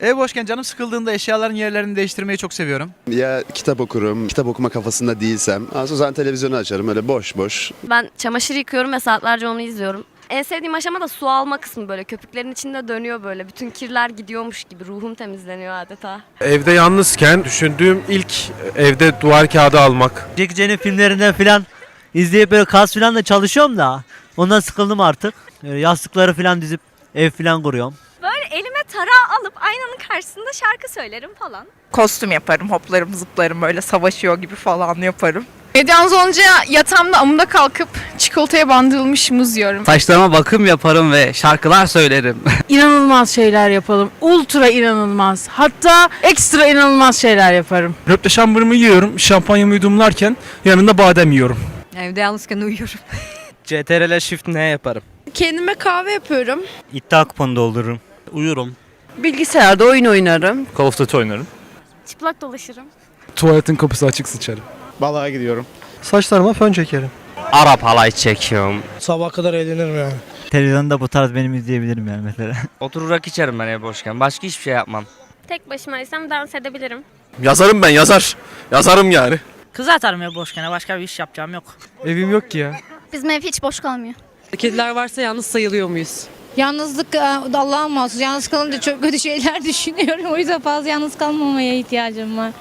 Ev boşken canım sıkıldığında eşyaların yerlerini değiştirmeyi çok seviyorum. Ya kitap okurum, kitap okuma kafasında değilsem. Ondan sonra televizyonu açarım öyle boş boş. Ben çamaşır yıkıyorum ve saatlerce onu izliyorum. En sevdiğim aşama da su alma kısmı böyle köpüklerin içinde dönüyor böyle. Bütün kirler gidiyormuş gibi ruhum temizleniyor adeta. Evde yalnızken düşündüğüm ilk evde duvar kağıdı almak. Jackie Chan'in filmlerinden filan izleyip böyle kas filan da çalışıyorum da ondan sıkıldım artık. Böyle yastıkları filan dizip ev filan kuruyorum. Tarağı alıp aynanın karşısında şarkı söylerim falan. Kostüm yaparım, hoplarım, zıplarım böyle savaşıyor gibi falan yaparım. Evde yalnız olunca yatağımda amında kalkıp çikolataya bandırılmış muz yiyorum. Saçlarıma bakım yaparım ve şarkılar söylerim. İnanılmaz şeyler yapalım. Ultra inanılmaz. Hatta ekstra inanılmaz şeyler yaparım. Röpte şambırımı yiyorum. Şampanyamı yudumlarken yanında badem yiyorum. Evde yalnızken uyuyorum. CTRL Shift ne yaparım? Kendime kahve yapıyorum. İddia kuponu doldururum. Uyurum. Bilgisayarda oyun oynarım. Call of Duty oynarım. Çıplak dolaşırım. Tuvaletin kapısı açık sıçarım. Balığa gidiyorum. Saçlarıma fön çekerim. Arap halay çekiyorum. Sabah kadar eğlenirim yani. Televizyonda bu tarz benim izleyebilirim yani mesela. Oturarak içerim ben ev boşken. Başka hiçbir şey yapmam. Tek başımaysam dans edebilirim. Yazarım ben yazar. Yazarım yani. Kız atarım ya boşkene. Başka bir iş yapacağım yok. Evim yok ki ya. Bizim ev hiç boş kalmıyor. Kediler varsa yalnız sayılıyor muyuz? Yalnızlık e, Allah'a mahsus. Yalnız kalınca çok kötü şeyler düşünüyorum. O yüzden fazla yalnız kalmamaya ihtiyacım var.